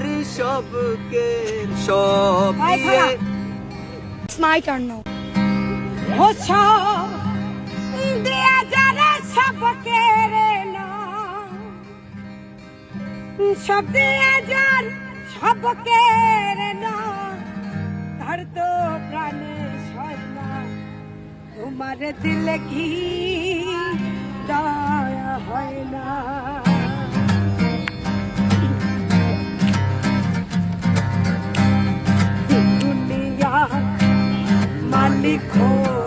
পারি সবকে সব দিয়ে. It's my turn now. ও সব দিয়া যারা সব কেড়ে নাও। সব দিয়া যার সব কেড়ে নাও। তার তো প্রাণে সয় না তোমার দিলে কি দয়া হয় না because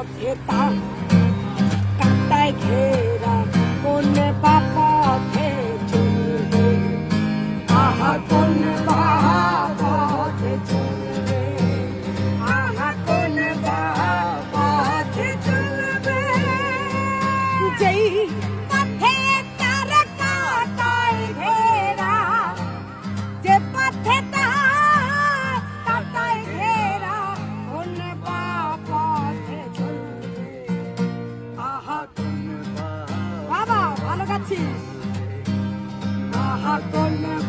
खेता काटाई खेरा कौन पापा थे चुने आहा कौन पापा थे चुने आहा कौन पापा थे चुने जय Nahakola